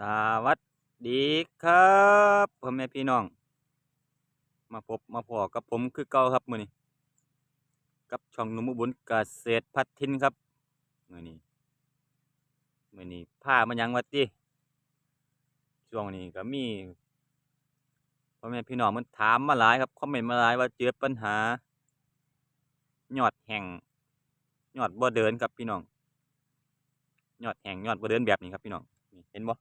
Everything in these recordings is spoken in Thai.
สวัสดีครับพ่อแม่พี่น้อง มาพบมาพอกับผมคือเก่าครับมือนี้กับช่องหนุ่มอุบุญเกษตรพัฒน์ครับมือนี้มือนี้พามาหยังวัดติช่วงนี้ก็มีพ่อแม่พี่น้องมันถามมาหลายครับคอมเมนต์มาหลายว่าเจอปัญหาหยอดแห่งยอดบ่เดินครับพี่น้องหยอดแห่งยอดบ่เดินแบบนี้ครับพี่น้องเห็นบ่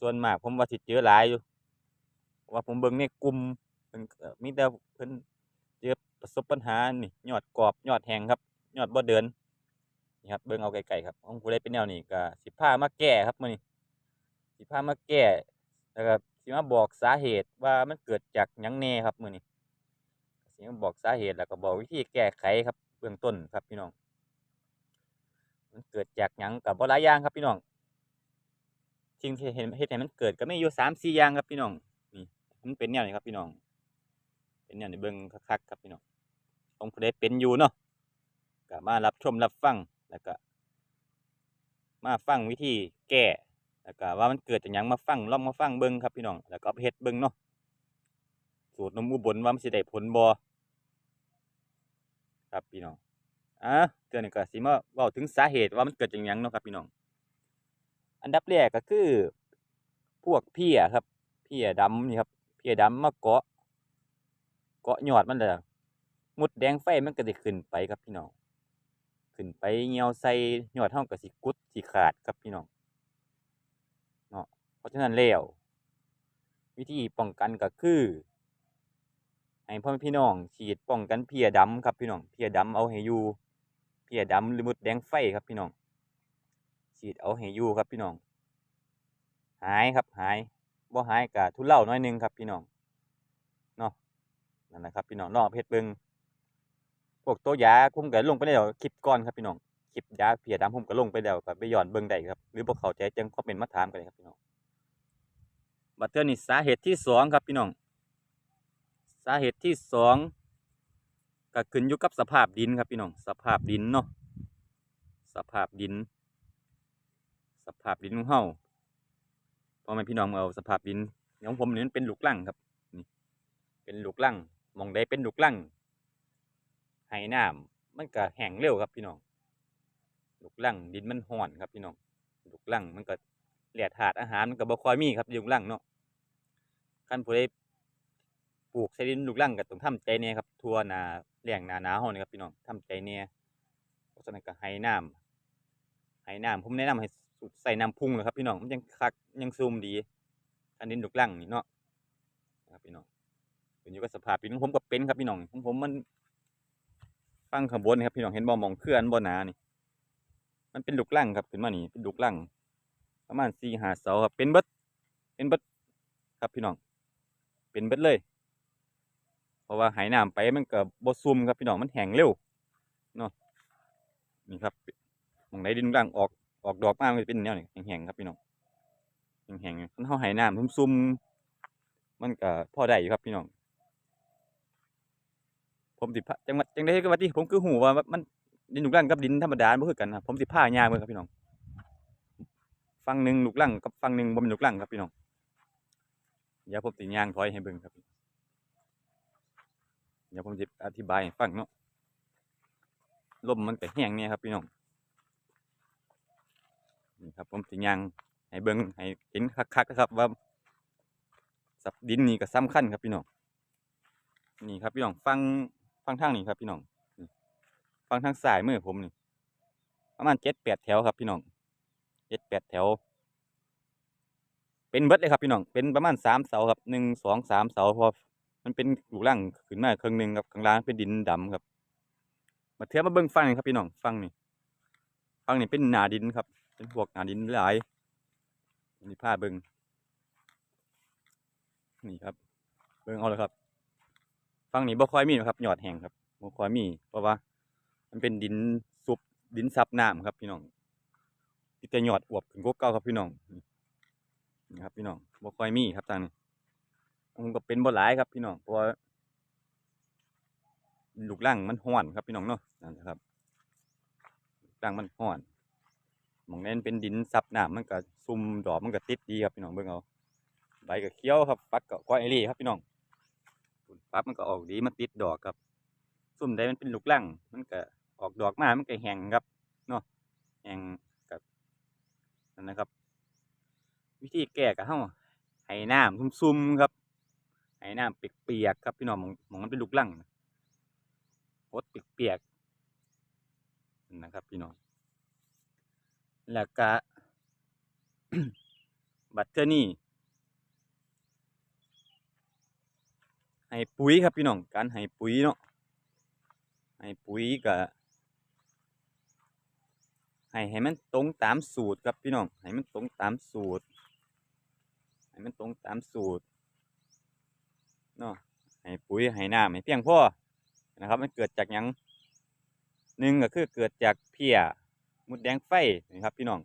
ส่วนมากผมว่าสิเจอหลายอยู่ว่าผมเบิ่งในกลุ่มเพิ่นมีแต่เพิ่นเจอประสบปัญหานี่ยอดกรอบยอดแหงครับยอดบ่เดินนี่ครับเบิ่งเอาไกลๆครับของผู้ใดเป็นแนวนี้ก็สิพามาแก้ครับมื้อนี้สิพามาแก้แล้วก็สิมาบอกสาเหตุว่ามันเกิดจากหยังแน่ครับมื้อนี้สิมาบอกสาเหตุแล้วก็บอกวิธีแก้ไขครับเบื้องต้นครับพี่น้องมันเกิดจากหยังก็บ่หลายอย่างครับพี่น้อง สิ่งที่เห็นเฮ็ดให้มันเกิดก็มีอยู่สามสี่อย่างครับพี่น้องนี่มันเป็นแนวนี้ครับพี่น้อง เป็นแนวนี้เบิ่งคักๆครับพี่น้ององผู้ใดเป็นอยู่เนาะก็มารับชมรับฟังแล้วก็มาฟังวิธีแก้แล้วก็ว่ามันเกิดจากหยังมาฟังลองมาฟังเบิ่งครับพี่น้องแล้วก็เอาไปเฮ็ดเบิ่งเนาะสูตรนมอุบลว่ามันสิได้ผลบ่ครับพี่น้องอะเดี๋ยวนี้ก็สิมาเว้าถึงสาเหตุว่ามันเกิดจากหยังเนาะครับพี่น้อง อันดับแรกก็คือ พวกเพี้ยครับ เพี้ยดำนี่ครับ เพี้ยดำมาเกาะ เกาะยอดมันเลยมุดแดงไฟมันก็จะขึ้นไปครับพี่น้อง ขึ้นไปเหี่ยวใส่ยอดเฮาก็สิกุดสิขาดครับพี่น้อง เนาะ เพราะฉะนั้นแล้ววิธีป้องกันก็คือให้พ่อแม่พี่น้องฉีดป้องกันเพี้ยดำครับพี่น้อง เพี้ยดำเอาให้อยู่ เพี้ยดำหรือมุดแดงไฟครับพี่น้อง ฉีดเอาให้อยู่ครับพี่น้อง หายครับหายบ่หายกะทุเล่าน้อยหนึงครับพี่น้องเนาะนั่นแหละครับพี่น้องลองเอาไปเบิงพวกตัวยาผมก็ลงไปแล้วคลิปก่อนครับพี่น้องคลิปยาเพียดำผมก็ลงไปแล้วก็ไปย้อนเบิ่งได้ครับหรือบ่เขาใจจังคอมเมนมาถามกันเลยครับพี่น้องบัดเทื่อนี้สาเหตุที่สองครับพี่น้องสาเหตุที่สองก็ขึ้นอยู่กับสภาพดินครับพี่น้องสภาพดินเนาะสภาพดิน ภาพดินของเฮาพ่อแม่พี่น้องเอาสภาพดินของผมนี่มันเป็นลูกลังครับนี่เป็นลูกลังมองใดเป็นลูกลังให้น้ำมันก็แห้งเร็วครับพี่น้องลูกลังดินมันห่อนครับพี่น้องลูกลังมันก็แหล่ธาตุอาหารมันก็บ่คอยมีครับยู่ลูกลังเนาะคันผู้ใดปลูกใส่ดินลูกลังก็ต้องทำใจแน่ครับทั่วนาแหล้งนาหนาวเฮานี่ครับพี่น้องทำใจแน่เพราะฉะนั้นก็ให้น้ำให้น้ำผมแนะนำให้ สูตรใส่น้ำพุงเลยครับพี่น้องมันยังคักยังซูมดีอันนี้ลูกลังนี่เนาะครับพี่น้องเป็นอยู่กับสภาพดินของผมก็เป็นครับพี่น้องของผมมันฟังข้างบนนี่ครับพี่น้องเห็นบ่หมองเคลื่อนบ่หนานี่ มันเป็นลูกลังครับขึ้นมานี่เป็นลูกลังประมาณสี่ห้าเสาครับเป็นเบิดเป็นเบิดครับพี่น้อง เป็นเบิดเลย เพราะว่าไหน้ำไปมันก็บ่ซุ่มครับพี่น้องมันแห้งเร็วเนาะนี่ครับมองไหนดินร่างออก ออกดอกมามันจะเป็นแนวนี้แห้งๆครับพี่น้องแห้งๆคันเฮาให้น้ำซุ่มๆมันก็พอได้อยู่ครับพี่น้องผมสิพาจังหวัดจังได้ก็ว่าที่ผมคือหูว่ามันดินลูกรังกับดินธรรมดาบ่คือกันนะผมสิพายางเบิ่งครับพี่น้องฝั่งหนึ่งลูกรังกับฝั่งหนึ่งบ่ม่นลูกรังครับพี่น้องเดี๋ยวผมสิยางถอยให้เบิ่งครับเดี๋ยวผมจะอธิบายให้ฟังเนาะลมมันก็แห้งเนี่ยครับพี่น้อง นี่ครับผมสิยังให้เบิ่งให้เห็นคักๆนะครับว่าสับดินนี่ก็สำคัญครับพี่น้องนี่ครับพี่น้องฟังฟังทางนี่ครับพี่น้องฟังทางซ้ายมือผมนี่ประมาณเจ็ดแปดแถวครับพี่น้องเจ็ดแปดแถว เป็นเบิดเลยครับพี่น้องเป็นประมาณสามเสาครับหนึ่งสองสามเสาเพอมันเป็นหลูกร่างขึ้นมาครึ่งหนึ่งครับข้างล่างเป็นดินดำครับ มาเทียบมาเบิ่งฟังนี่ครับพี่น้องฟังนี่ฟังนี่เป็นหนาดินครับ เป็นพวกหนาดินหลายนี่ผ้าเบิงนี่ครับ เบิงเอาเลยครับฟังนี้บ่ค่อยมีหรอกครับหยอดแห้งครับบ่ค่อยมี เพราะว่า มันเป็นดินซุบดินซับน้ำครับ พี่น้องที่จะหยอดอวบขึ้นกว่าเก่าครับพี่น้องนี่ครับ พี่น้องบ่ค่อยมีครับทางนี้มันก็เป็นบ่หลายครับ พี่น้องเพราะว่าลูกร่างมันห้อนครับพี่น้องเนาะนั่นแหละครับล่างมันห้อน มองนั้นเป็นดินซับน้ำมันก็ซุ่มดอกมันก็ติดดีครับพี่น้องเบิ่งเอาใบก็เขียวครับฟักก็ก้อยไอรี่ครับพี่น้องฟักมันก็ออกดีมันติดดอกครับซุ่มใดมันเป็นลูกลังมันก็ออกดอกมามันก็แห้งครับเนาะแห้งกับนั่นนะครับ วิธีแก้ก็เฮาให้น้ำซุ่มๆครับให้น้ำเปียกๆครับพี่น้องหมองมองมันเป็นลูกลังน่ะพดเปียกๆนะครับพี่น้อง แล้วก็บัตเทอร์นี่ให้ปุ๋ยครับพี่น้อง การให้ปุ๋ยเนาะให้ปุ๋ยก็ให้ให้มันตรงตามสูตรครับพี่น้อง ให้มันตรงตามสูตร ให้มันตรงตามสูตรเนาะ ให้ปุ๋ยให้น้ำให้เพียงพอนะครับ มันเกิดจากยังหนึ่งก็คือเกิดจากเพี้ย มดแดงไฟนะครับพี่น้อง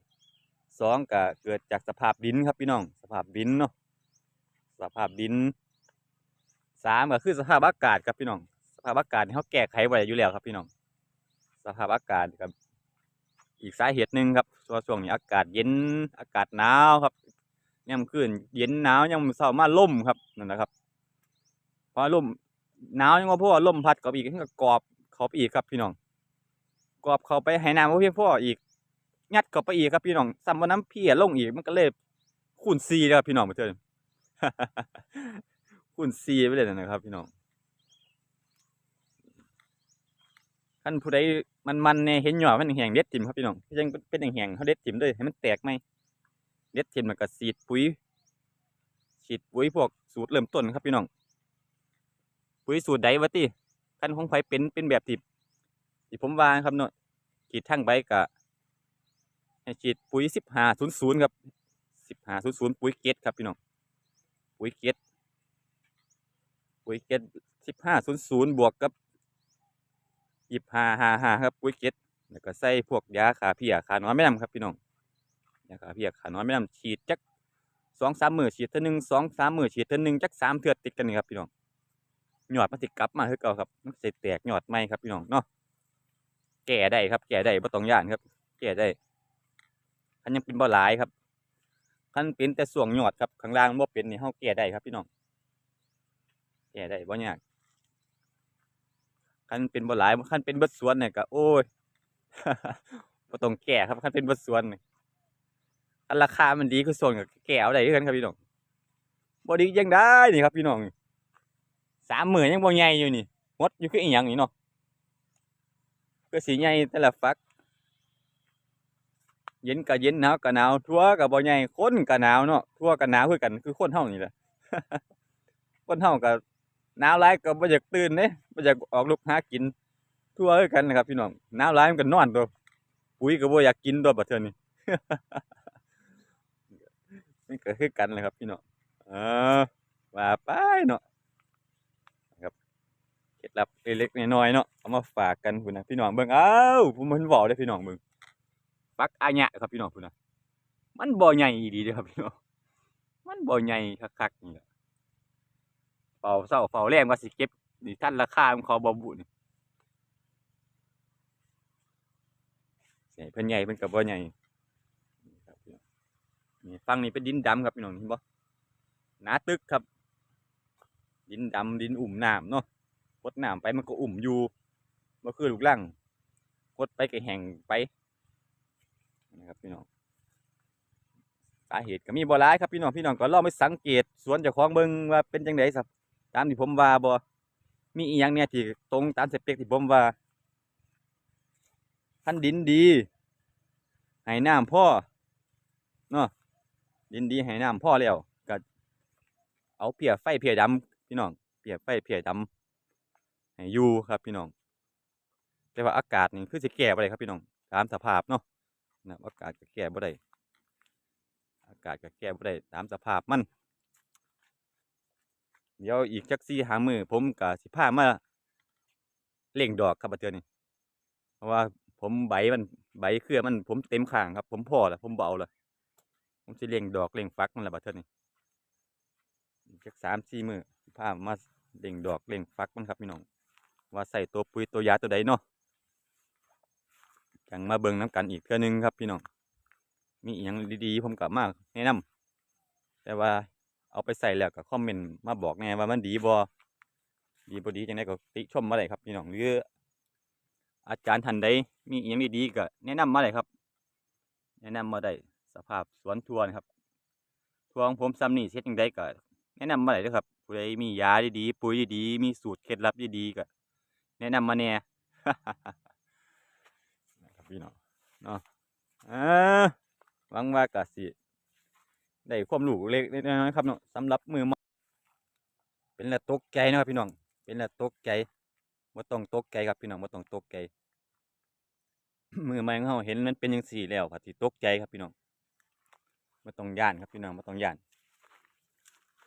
สองก็เกิดจากสภาพดินครับพี่น้อง สภาพดินเนาะสภาพดินสามก็คือสภาพอากาศครับพี่น้อง สภาพอากาศนี่เขาแก้ไขไว้อยู่แล้วครับพี่น้อง สภาพอากาศครับอีกสาเหตุหนึ่งครับช่วงช่วงนี้อากาศเย็นอากาศหนาวครับย่ำคืนเย็นหนาวยังเศร้ามาล่มครับนั่นนะครับพอล่มหนาวยังว่าพ่อล่มพัดกับอีกก็กรอบเขาไปอีกครับพี่น้อง กรอบเขาไปให้น้ำว่าเพียงพ่ออีกงัดเข้าไปอีกครับพี่น้องซ้ำว่าน้ำเพียลงอีกมันก็เลยคูณซีเลยครับพี่น้องมาเถิดคูณซีไปเลยนะครับ พี่น้องขั้นผู้ใดมันมันเนี่ยเห็นหยอมันแห้งเด็ดถิ่มครับพี่น้องยังเป็นแห้งเขาเด็ดถิ่มเลยให้มันแตกไหมเด็ดเทียนมันก็ฉีดปุ๋ยฉีดปุ๋ยพวกสูตรเริ่มต้นครับพี่น้องปุ๋ยสูตรใดวะติขั้นของไผเป็นเป็นแบบที่ ที่ผมวางครับเนาะฉีดทั้งใบกะให้ฉีดปุ๋ยสิบห้าศูนย์ศูนย์ครับสิบห้าศูนย์ศูนย์ปุ๋ยเกตครับพี่น้องปุ๋ยเกตปุ๋ยเกตสิบห้าศูนย์ศูนย์บวกกับยี่ห้าห้าห้าครับปุ๋ยเกตแล้วก็ใส่พวกยาขาเพียขาหนอนไม่นำครับพี่น้องนะครับพี่ขาน้อยไม่นำฉีดจักสองสามหมือฉีดเท่านึงสองสามหมือฉีดเท่านึงจักสามเทือติดกันนี่ครับพี่น้องหยอดมันติดกลับมาคือเก่าครับมันสิแตกหยอดไหมครับพี่น้องเนาะ แก่ได้ครับ แก่ได้บ่ต้องย่านครับ แก่ได้คันยังเป็นบ่หลายครับคันเป็นแต่ส่วงหยอดครับข้างล่างบ่เป็นนี่เฮาแก่ได้ครับพี่น้องแก่ได้บ่ยากคันเป็นบ่หลายคันเป็นบดสวนเนี่ยก็โอ้ยบ่ต้องแก่ครับคันเป็นบดสวนนี่อันราคามันดีคือส่วนกับแก้วได้คือกันครับพี่น้องบอดียังได้นี่ครับพี่น้องสามหมื่นยังบ่ใหญ่อยู่นี่หมดอยู่คืออีหยังนี่เนาะ ก็สีใหญ่แต่ละฟัก เย็นก็เย็นหนาวก็หนาวทั่วก็บ่ใหญ่คนก็หนาวเนาะทั่วก็หนาวคือกันคือคนเฮานี่แหละคนเฮาก็หนาวหลายก็บ่อยากตื่นเด้บ่อยากออกลุกหากิน ทั่วคือกันนะครับ พี่น้องหนาวหลายมันก็นอนตัวปุ๋ยก็บ่อยากกินตัวบัดเทื่อนี้นี่ก็คือกันเลยครับพี่เนาะเออว่าไปเนาะ ลับเล็กๆน้อยๆเนาะเอามาฝากกันพุ่นนะพี่น้องเบิ่งอ้าวผมมันบอกได้พี่น้องเบิ่งปักอาญะครับพี่น้องพุ่นนะมันบ่ใหญ่ดีเด้อครับพี่น้องมันบ่ใหญ่คักๆนี่แหละเฝ้าเศร้าเฝ้าแรงว่าสิเก็บนี่ท่านราคาของเขาบ่บุนี่ใหญ่เพิ่นใหญ่เพิ่นก็บ่ใหญ่นี่ฟังนี่เป็นดินดำครับพี่น้องเห็นบ่หนาตึกครับ ดินดำดินอุ่มน้ำเนาะ กดน้ำไปมันก็อุ่มอยู่บ่คือลูกลังกดไปก็แห้งไปนะครับพี่น้องสาเหตุก็มีบ่หลายครับพี่น้องพี่น้องก็ลองไปสังเกตสวนเจ้าของเบิ่งว่าเป็นจังไดสับตามที่ผมว่าบ่มีอีหยังเนี่ยที่ตรงตามสเปคที่ผมว่าคันดินดีให้น้ำพ่อเนาะดินดีให้น้ำพ่อแล้วก็เอาเพียไฟเพียดำพี่น้องเพียไฟเพียดำ ให้อยู่ครับพี่น้อง แต่ว่าอากาศนี่คือสิแก้บ่ได้ครับพี่น้องตามสภาพเนาะนะอากาศก็แก้บ่ได้อากาศก็แก้บ่ได้ตามสภาพมัน เดี๋ยวอีกจักสี่หามือผมก็สิพามาเล่งดอกครับบัดเทื่อนี้เพราะว่าผมใบมันใบเครือมันผมเต็มข้างครับ ผมพอแล้วผมเบาแล้วผมสิเลี้ยงดอกเลี้ยงฟักมันแหละบัดเทื่อนี้อีกจักสามสี่มือพามาเลี้ยงดอกเลี้ยงฟักมันครับพี่น้อง ว่าใส่ตัวปุ๋ยตัวยาตัวใดเนาะจังมาเบิ่งน้ำกันอีกเทื่อนึงครับพี่น้องมีอย่างดีๆผมก็มาแนะนำแต่ว่าเอาไปใส่แล้วก็คอมเมนต์มาบอกแน่ว่ามันดีบ่ดีบ่ดีจังไดก็ติชมมาได้ครับ พี่น้องหรืออาจารย์ท่านใดมีอย่างดีๆก็แนะนำมาได้ครับ แนะนำมาได้สภาพสวนทัวนะครับทัวงผมซ้ำนี่เฮ็ดจังไดก็แนะนำมาได้เด้อครับผู้ใดมียาดีๆปุ๋ยดีๆมีสูตรเคล็ดลับดีๆก็ นะนำมาแหน่นะครับพี่น้องเนาะอ่าหวังว่ากสิได้ความรู้เล็กน้อยครับเนาะสำหรับมือใหม่เป็นละตกใจนะครับพี่น้อง เป็นละตกใจบ่ต้องตกใจครับพี่น้องบ่ต้องตกใจมือใหม่ของเฮาเห็นมันเป็นจังซี่แล้วก็สิตกใจครับพี่น้องบ่ต้องย้านครับพี่น้องบ่ต้องย้าน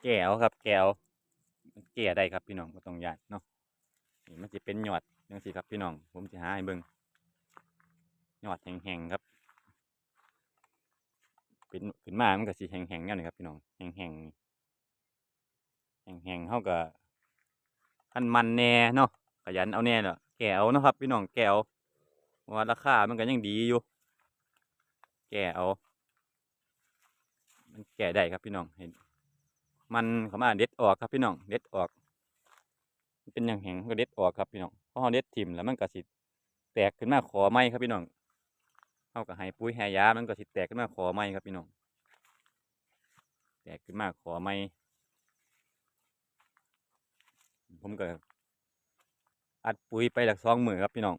แก้วครับ แก้วมันแก้ได้ครับพี่น้องบ่ต้องย้านเนาะ นี่มันสิเป็นหยอดจังซี่ครับพี่น้อง ผมสิหาให้เบิ่งหยอดแห้งๆครับ เป็นขึ้นมามันก็สิแห้งๆแนวนี้ครับพี่น้องแห้งๆแห้งๆเฮาก็คันมันแน่เนาะขยันเอาแน่เนาะแก้วเนาะครับ พี่น้องแก้วราะว่าราคามันก็ยังดีอยู่ แก้เอามันแก้ได้ครับพี่น้องเห็น มันเขามาเด็ดออกครับพี่น้องเด็ดออก เป็นอย่างแห้งก็เด็ดออกครับพี่น้องเพราะเราเด็ดถิ่มแล้วมันก็สิแตกขึ้นมาขอไม้ครับพี่น้องเท่ากับให้ปุ๋ยให้ยามันก็สิแตกขึ้นมาขอไม้ครับพี่น้องแตกขึ้นมาขอไม้ผมก็อัดปุ๋ยไปหลักสองมือครับพี่น้อง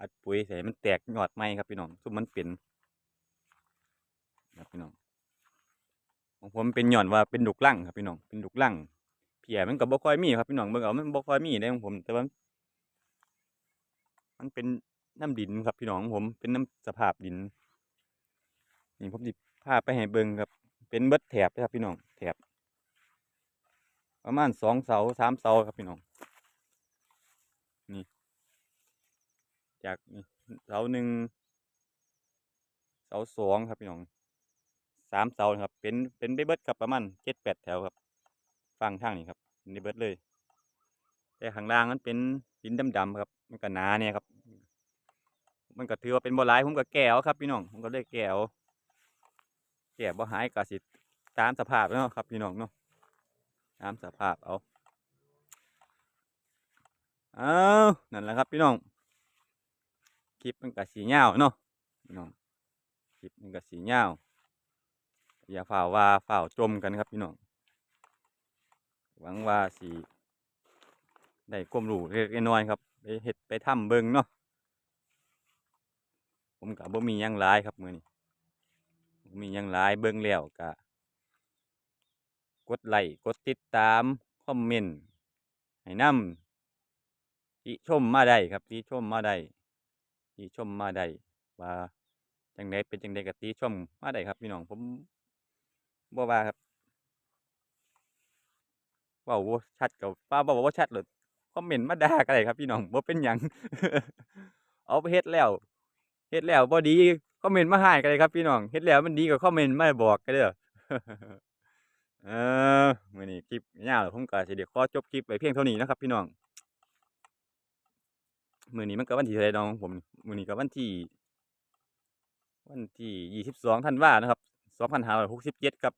อัดปุ๋ยใส่มันแตกยอดไม้ครับพี่น้องทุกมันเป็นครับพี่น้องของผมเป็นหย่อนว่าเป็นดุกลั่งครับพี่น้องเป็นดุกลั่ง เพียมันก็บ่ค่อยมีครับพี่น้องเบิ่งเอามันบ่ค่อยมีในของผม แต่ว่ามันเป็นน้ำดินครับพี่น้องผม เป็นน้ำสภาพดินนี่ผมสิพาไปให้เบิ่งครับ เป็นเบิดแถบครับพี่น้องแถบประมาณสองเสาสามเสาครับพี่น้อง นี่ จากนี่เสาหนึ่งเสาสองครับพี่น้องสามเสาครับ เป็นเป็นไปเบิดครับประมาณเจ็ดแปดแถวครับ ฟังทางนี่ครับเป็นเบิดเลย แต่ข้างล่างมันเป็นดินดำๆครับ มันก็หนาเนี่ยครับ มันก็ถือว่าเป็นบ่หลายผมก็แก้วครับพี่น้องผมก็เลยแก้วแก้วบ่หายก็สิตามสภาพเนาะครับพี่น้องเนาะตามสภาพเอาเอานั่นแหละครับพี่น้องคลิปมันก็สีเงาเนาะพี่น้องคลิปมันก็สีเงาอย่าฝ่าว่าฝ่าจมกันครับพี่น้อง หวังว่าสีได้ความรู้เล็กน้อยครับไปเฮ็ดไปทำเบิงเนาะผมกับบ่มียังหลายครับมือนี้บ่มียังหลายเบิงแล้วก็กดไลค์กดติดตาม คอมเมนต์ให้นำติชมมาได้ครับติชมมาได้ติชมมาได้ว่าจังไดเป็นจังไดก็ติชมมาได้ครับพี่น้องผมบ่ว่าครับ ว้าบ่ชัดก็ฟ้าเว้าชัดเลยคอมเมนต์มาด่าก็ได้ครับพี่น้องบ่าเป็นยังเอาไปเฮ็ดแล้วเฮ็ดแล้วบ่ดีคอมเมนต์มาให้กันเลยครับพี่น้องเฮ็ดแล้วมันดีก็คอมเมนต์มาบอกกันเด้อเออมื้อนี้คลิปยาวผมก็สิได้ขอจบคลิปไว้เพียงเท่านี้นะครับ พี่น้องมื้อนี้มันก็วันที่เท่าไรน้องผมมื้อนี้ก็วันที่ วันที่22ธันวานะครับ2567ครับ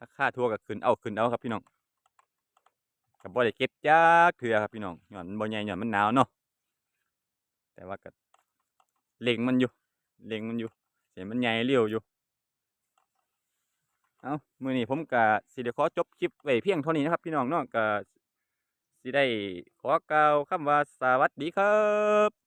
ราคาทั่วก็ขึ้นเอาขึ้นเอาครับพี่น้อง ก็บ่ได้เก็บจักเถื่อครับพี่น้องย้อนบ่ใหญ่ย้อนมันหนาวเนาะแต่ว่าก็เล็งมันอยู่เล็งมันอยู่เสียมันใหญ่เลี้ยวอยู่เอามือนี้ผมก็สิเด้ขอจบคลิปไว้เพียงเท่านี้นะครับ พี่น้องเนาะก็สิได้ขอกล่าวคำว่าสวัสดีครับ